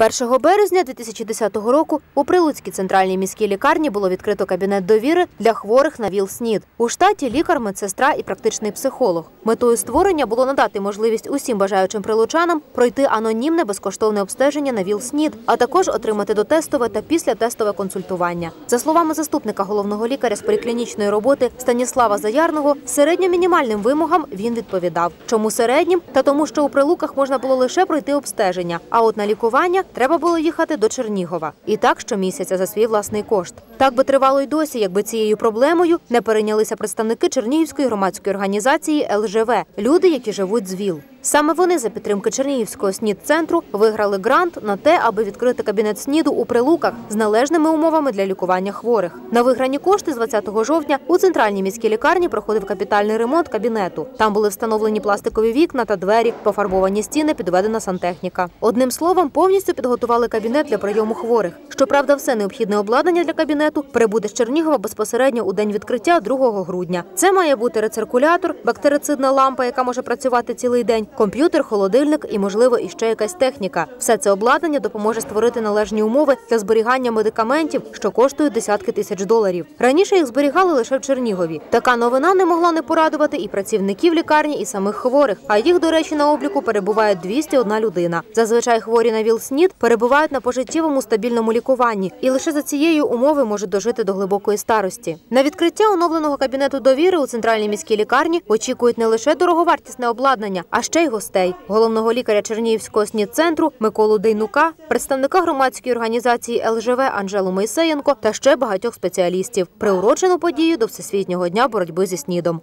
1 березня 2010 року у Прилуцькій центральній міській лікарні було відкрито кабінет довіри для хворих на ВІЛ-СНІД. У штаті лікар, медсестра і практичний психолог. Метою створення було надати можливість усім бажаючим прилучанам пройти анонімне безкоштовне обстеження на ВІЛ-СНІД, а також отримати дотестове та післятестове консультування. За словами заступника головного лікаря з поліклінічної роботи Станіслава Заярного, середньо-мінімальним вимогам він відповідав. Чому середнім? Та тому, що у прилуках можна було лише пройти обстеження, а от на лікування треба було їхати до Чернігова. І так щомісяця за свій власний кошт. Так би тривало й досі, якби цією проблемою не перейнялися представники Чернігівської громадської організації ЛЖВ – люди, які живуть з ВІЛ. Саме вони за підтримки Чернігівського СНІД-центру виграли грант на те, аби відкрити кабінет СНІДу у Прилуках з належними умовами для лікування хворих. На виграні кошти з 20 жовтня у центральній міській лікарні проходив капітальний ремонт кабінету. Там були встановлені пластикові вікна та двері, пофарбовані стіни, підведена сантехніка. Одним словом, повністю підготували кабінет для прийому хворих. Щоправда, все необхідне обладнання для кабінету прибуде з Чернігова безпосередньо у день відкриття 2 грудня. Це має бути рециркулятор, бактерицидна лампа, яка може працювати цілий день, комп'ютер, холодильник і, можливо, іще якась техніка. Все це обладнання допоможе створити належні умови для зберігання медикаментів, що коштують десятки тисяч доларів. Раніше їх зберігали лише в Чернігові. Така новина не могла не порадувати і працівників лікарні, і самих хворих. А їх, до речі, на обліку перебуває 201 людина. Зазвичай хворі на ВІЛ-СНІД перебувають на пожиттєвому стабільному лікуванні, і лише за цією умови можуть дожити до глибокої старості. На відкриття оновленого кабінету довіри у центральній міській лікарні очікують не лише дороговартісне обладнання, а ще й гостей головного лікаря Чернігівського СНІД-центру Миколу Дейнука, представника громадської організації ЛЖВ Анжелу Мойсеєнко та ще багатьох спеціалістів. Приурочену подію до всесвітнього дня боротьби зі СНІДом.